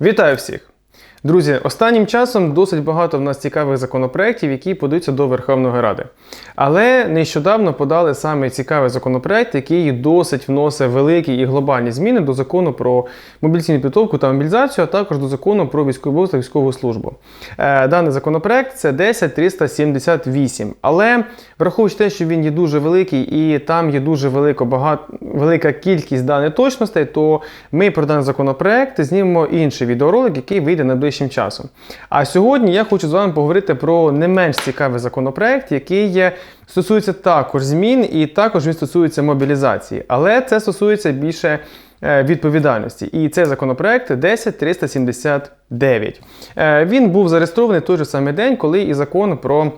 Вітаю всіх! Друзі, останнім часом досить багато в нас цікавих законопроєктів, які подаються до Верховної Ради. Але нещодавно подали саме цікавий законопроєкт, який досить вносить великі і глобальні зміни до закону про мобілізаційну підготовку та мобілізацію, а також до закону про військову та військову службу. Е, Даний законопроєкт це 10378. Але враховуючи те, що він є дуже великий і там є дуже велико, багато, велика кількість даних точностей, то ми про даний законопроєкт знімемо інший відеоролик, який вийде найближчим часом. А сьогодні я хочу з вами поговорити про не менш цікавий законопроект, який стосується також змін і також він стосується мобілізації. Але це стосується більше е, відповідальності. І цей законопроект 10379. Е, Він був зареєстрований той же самий день, коли і закон про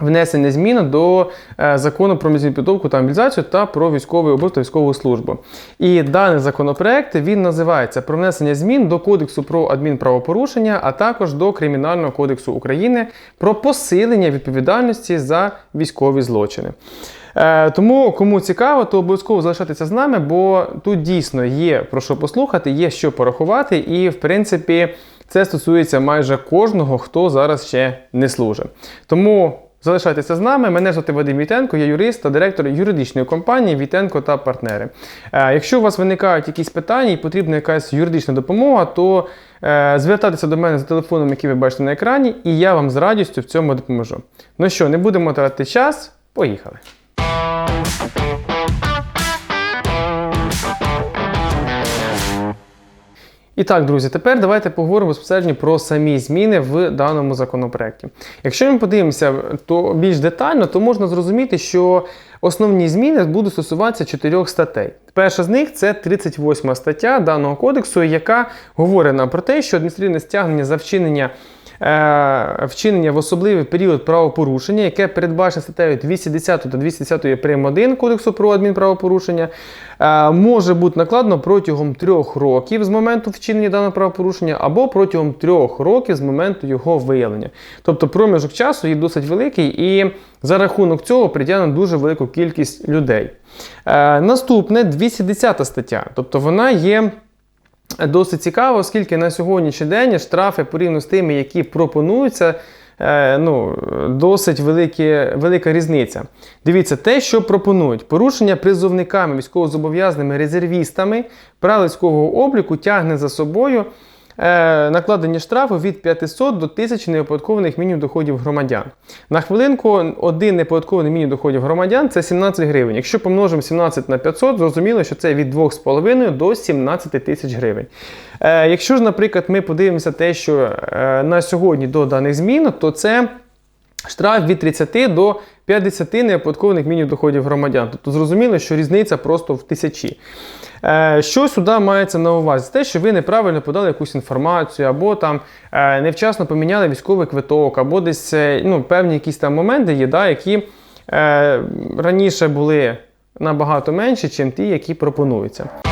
внесення змін до е, закону про мобілізаційну підготовку та мобілізацію та про військовий обов'язок та військову службу. І даний законопроект він називається про внесення змін до Кодексу про адмінправопорушення, а також до Кримінального кодексу України про посилення відповідальності за військові злочини. Е, Тому, кому цікаво, то обов'язково залишайтеся з нами, бо тут дійсно є про що послухати, є що порахувати, і в принципі це стосується майже кожного, хто зараз ще не служить. Тому залишайтеся з нами. Мене звати Вадим Вітенко, я юрист та директор юридичної компанії Вітенко та партнери. Е, Якщо у вас виникають якісь питання і потрібна якась юридична допомога, то е, звертайтеся до мене за телефоном, який ви бачите на екрані, і я вам з радістю в цьому допоможу. Ну що, не будемо тратити час, поїхали. І так, друзі, тепер давайте поговоримо безпосередньо про самі зміни в даному законопроекті. Якщо ми подивимося то більш детально, то можна зрозуміти, що основні зміни будуть стосуватися чотирьох статей. Перша з них це 38 стаття даного кодексу, яка говорить нам про те, що адміністративне стягнення за вчинення. Е, Вчинення в особливий період правопорушення, яке передбачено статтею 210 та 210 прим. 1 Кодексу про адмінправопорушення, е, може бути накладено протягом трьох років з моменту вчинення даного правопорушення або протягом трьох років з моменту його виявлення. Тобто проміжок часу є досить великий і за рахунок цього притягнено дуже велику кількість людей. Е, Наступне 210 стаття, тобто вона є. Досить цікаво, оскільки на сьогоднішній день штрафи порівняно з тими, які пропонуються, е, ну, досить великі, велика різниця. Дивіться, те, що пропонують, порушення призовниками, військовозобов'язаними резервістами пралицького обліку тягне за собою е, накладення штрафу від 500 до 1000 неоподаткованих мінімум доходів громадян. На хвилинку один неоподаткований мінімум доходів громадян це 17 гривень. Якщо помножимо 17 на 500, зрозуміло, що це від 2,5 до 17 тисяч гривень. Е, якщо ж, наприклад, ми подивимося те, що е, на сьогодні до даних змін, то це штраф від 30 до 50 неоподаткованих мінімум доходів громадян. Тобто зрозуміло, що різниця просто в тисячі. Е, Що сюди мається на увазі? Те, що ви неправильно подали якусь інформацію, або там е, невчасно поміняли військовий квиток, або десь е, ну, певні якісь там моменти є, да, які раніше були набагато менші, ніж ті, які пропонуються.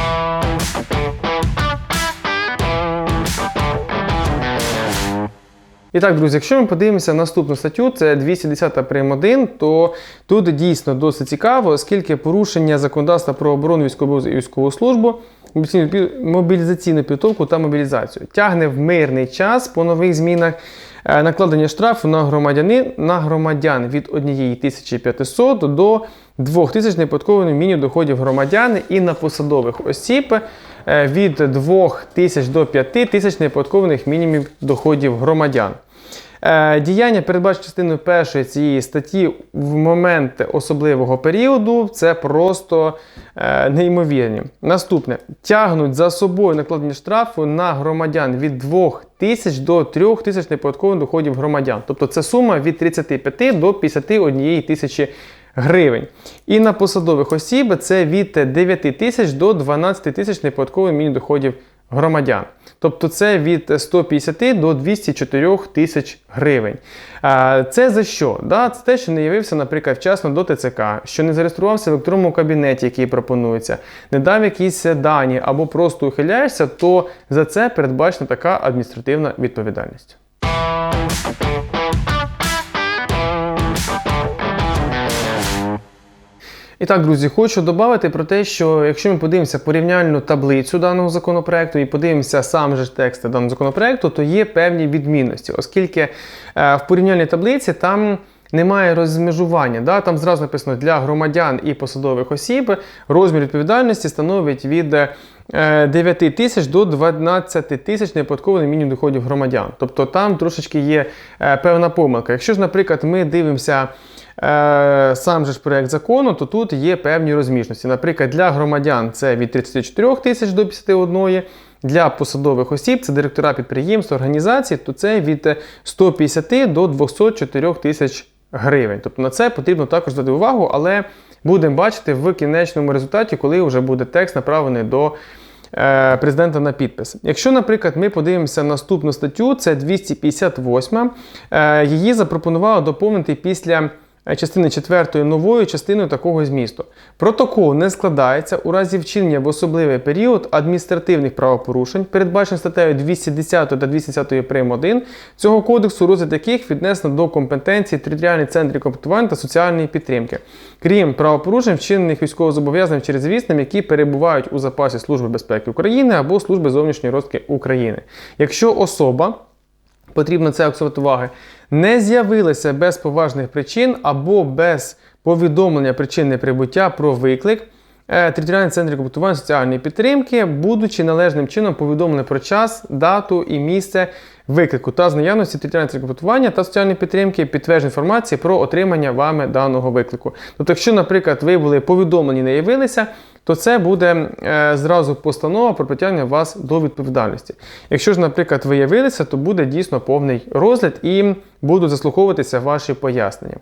І так, друзі, якщо ми подивимося наступну статтю, це 210 прим. 1, то тут дійсно досить цікаво, оскільки порушення законодавства про оборону військову і військову службу, мобілізаційну підготовку та мобілізацію тягне в мирний час по нових змінах е, накладення штрафу на громадянин на громадян від 1500 до 2000 неподаткових мінімум доходів громадян і на посадових осіб е, від 2000 до 5000 неподаткових мінімумів доходів громадян. Е, Діяння передбачені частиною першої цієї статті в момент особливого періоду це просто е, неймовірні. Наступне тягнуть за собою накладення штрафу на громадян від 2 тисяч до 3 тисяч неподаткових доходів громадян. Тобто це сума від 35 до 51 тисячі гривень. І на посадових осіб це від 9 тисяч до 12 тисяч неподаткових мінімум доходів. Тобто це від 150 до 204 тисяч гривень. Це за що? Це те, що не явився, наприклад, вчасно до ТЦК, що не зареєструвався в електронному кабінеті, який пропонується, не дав якісь дані або просто ухиляєшся, то за це передбачена така адміністративна відповідальність. І так, друзі, хочу додати про те, що якщо ми подивимося порівняльну таблицю даного законопроекту і подивимося сам же текст даного законопроекту, то є певні відмінності, оскільки е, в порівняльній таблиці там. Немає розмежування. Да? Там зразу написано для громадян і посадових осіб розмір відповідальності становить від е, 9 тисяч до 12 тисяч неоподаткованих мінімум доходів громадян. Тобто там трошечки є е, певна помилка. Якщо ж, наприклад, ми дивимося е, сам же ж проект закону, то тут є певні розміжності. Наприклад, для громадян це від 34 тисяч до 51, для посадових осіб, це директора підприємств, організацій, то це від 150 до 204 тисяч гривень. Тобто на це потрібно також звати увагу, але будемо бачити в кінечному результаті, коли вже буде текст направлений до е, президента на підпис. Якщо, наприклад, ми подивимося наступну статтю, це 258, е, її запропонувало доповнити після. Е, Частини 4 новою частиною такого змісту. Протокол не складається у разі вчинення в особливий період адміністративних правопорушень, передбачених статтею 210 та 210 прим. 1 цього кодексу, розгляд яких віднесено до компетенції територіальних центрів комплектування та соціальної підтримки, крім правопорушень, вчинених військовозобов'язаним через вісним, які перебувають у запасі Служби безпеки України або Служби зовнішньої розвідки України. Якщо особа потрібно це акцентувати уваги, не з'явилися без поважних причин або без повідомлення причин неприбуття про виклик. е, Територіальний центр комплектування соціальної підтримки, будучи належним чином повідомлені про час, дату і місце виклику та з наявності територіального центру комплектування та соціальної підтримки підтвердження інформації про отримання вами даного виклику. Тобто, якщо, наприклад, ви були повідомлені, не явилися, то це буде е, зразу постанова про притягнення вас до відповідальності. Якщо ж, наприклад, ви явилися, то буде дійсно повний розгляд і будуть заслуховуватися ваші пояснення.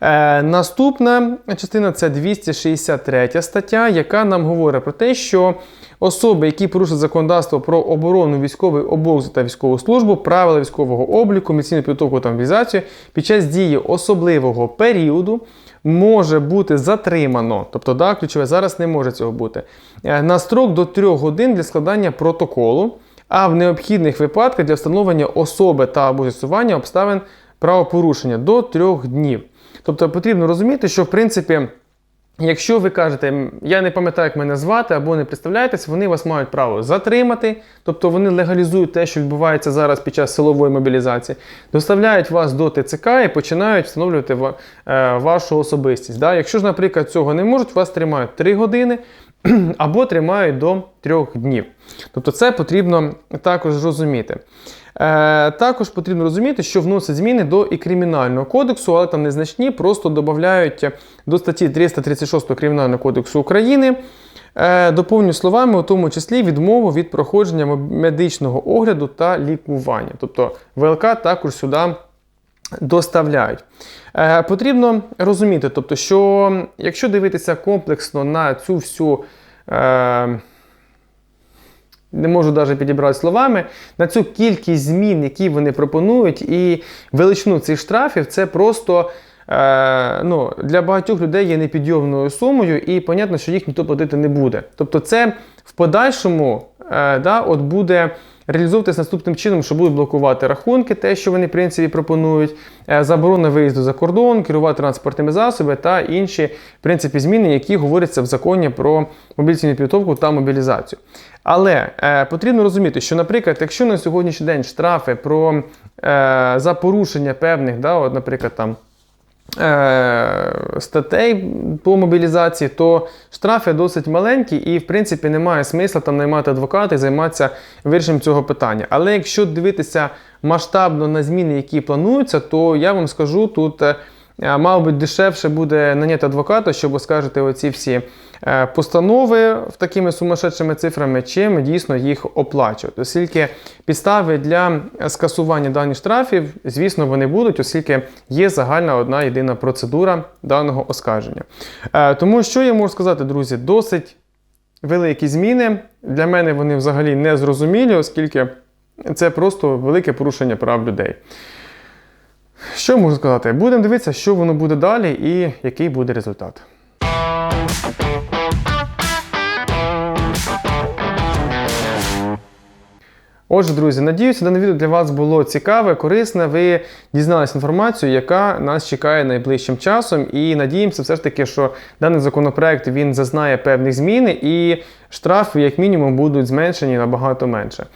Е, наступна частина це 263 стаття, яка нам говорить про те, що особи, які порушують законодавство про оборону, військовий обов'язок та військову службу, правила військового обліку, міліційну підготовку та мобілізацію під час дії особливого періоду може бути затримано, тобто да, ключове зараз не може цього бути, е, на строк до 3 годин для складання протоколу, а в необхідних випадках для встановлення особи та або з'ясування обставин правопорушення до 3 днів. Тобто потрібно розуміти, що в принципі. Якщо ви кажете, я не пам'ятаю, як мене звати або не представляєтесь, вони вас мають право затримати, тобто вони легалізують те, що відбувається зараз під час силової мобілізації, доставляють вас до ТЦК і починають встановлювати е, вашу особистість. Якщо ж, наприклад, цього не можуть, вас тримають 3 години або тримають до 3 днів. Тобто це потрібно також розуміти. Е, також потрібно розуміти, що вносять зміни до і кримінального кодексу, але там незначні, просто додають до статті 336 Кримінального кодексу України. Е, доповнюю словами, у тому числі відмову від проходження медичного огляду та лікування. Тобто ВЛК також сюди доставляють. Е, потрібно розуміти, тобто, що якщо дивитися комплексно на цю всю. Е, не можу навіть підібрати словами, на цю кількість змін, які вони пропонують, і величину цих штрафів, це просто е, ну, для багатьох людей є непідйомною сумою, і понятно, що їх ніхто платити не буде. Тобто, це в подальшому е, да, от буде реалізовуватися наступним чином, що будуть блокувати рахунки, те, що вони в принципі пропонують, е, заборона виїзду за кордон, керувати транспортними засобами та інші в принципі, зміни, які говоряться в законі про мобілізаційну підготовку та мобілізацію. Але е, потрібно розуміти, що, наприклад, якщо на сьогоднішній день штрафи про, е, за порушення певних, да, от, наприклад, там. Е, Статей по мобілізації, то штрафи досить маленькі, і в принципі немає смисла там наймати адвоката і займатися вирішенням цього питання. Але якщо дивитися масштабно на зміни, які плануються, то я вам скажу тут. Мабуть, дешевше буде наняти адвоката, щоб оскаржити оці всі е, постанови такими сумасшедшими цифрами, чим дійсно їх оплачувати. Оскільки підстави для скасування даних штрафів, звісно, вони будуть, оскільки є загальна одна єдина процедура даного оскарження. Е, Тому що я можу сказати, друзі, досить великі зміни. Для мене вони взагалі не зрозумілі, оскільки це просто велике порушення прав людей. Що можу сказати? Будемо дивитися, що воно буде далі і який буде результат. Отже, друзі, надіюся, дане відео для вас було цікаве, корисне. Ви дізналися інформацію, яка нас чекає найближчим часом. І надіємося, все ж таки, що даний законопроект він зазнає певних змін і штрафи, як мінімум, будуть зменшені набагато менше.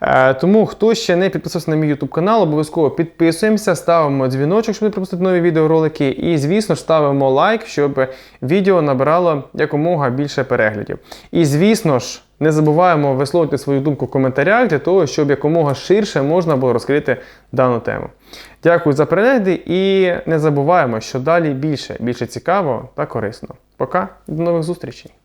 Е, тому, хто ще не підписався на мій YouTube канал, обов'язково підписуємося, ставимо дзвіночок, щоб не пропустити нові відеоролики. І, звісно ставимо лайк, щоб відео набирало якомога більше переглядів. І, звісно ж, не забуваємо висловити свою думку в коментарях для того, щоб якомога ширше можна було розкрити дану тему. Дякую за перегляди і не забуваємо, що далі більше, більше цікаво та корисно. Пока, до нових зустрічей!